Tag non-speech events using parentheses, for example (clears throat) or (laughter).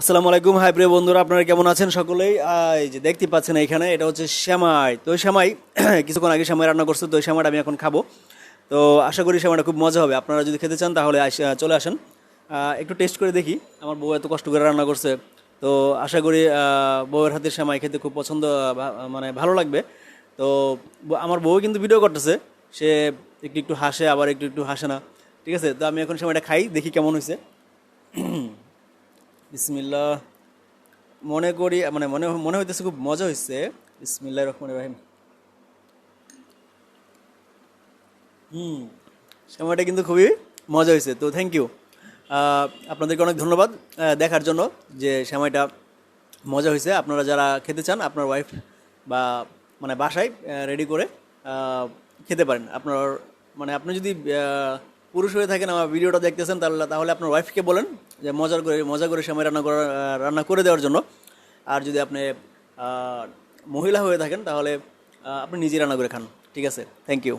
আসসালামু আলাইকুম। হাই প্রিয় বন্ধুরা, আপনারা কেমন আছেন সকলেই? এই যে দেখতে পাচ্ছেন এখানে এটা হচ্ছে শ্যামাই তো শ্যামাই (clears throat) কিছুক্ষণ আগে শ্যামাই রান্না করছে, তো ওই শ্যামাইটা আমি এখন খাব। তো আশা করি শ্যামাইটা খুব মজা হবে। আপনারা যদি খেতে চান, তাহলে চলে আসেন। একটু টেস্ট করে দেখি। আমার বউ এত কষ্ট করে রান্না করছে। তো আশা করি বউয়ের হাতের শ্যামাই খেতে খুব পছন্দ মানে ভালো লাগবে। তো আমার বউ কিন্তু ভিডিও করতেছে। সে একটু একটু হাসে, আবার একটু একটু হাসে না। ঠিক আছে? তো আমি এখন সময়টা খাই, দেখি কেমন হয়েছে (clears throat) বিসমিল্লাহ। মনে করি মানে মনে মনে হইতেছে খুব মজা হয়েছে বিসমিল্লাহ রহমান রাহিম। হুম, সময়টা কিন্তু খুবই মজা হয়েছে তো থ্যাংক ইউ আপনাদেরকে অনেক ধন্যবাদ দেখার জন্য যে সময়টা মজা হয়েছে আপনারা যারা খেতে চান, আপনার ওয়াইফ বা মানে বাসায় রেডি করে খেতে পারেন। আপনার মানে আপনি যদি পুরুষ হয়ে থাকেন, আমার ভিডিওটা দেখতেছেন, তাহলে তাহলে আপনার ওয়াইফকে বলেন যে মজার করে, মজা করে সময় রান্না করা, রান্না করে দেওয়ার জন্য। আর যদি আপনি মহিলা হয়ে থাকেন, তাহলে আপনি নিজেই রান্না করে খান। ঠিক আছে? Thank you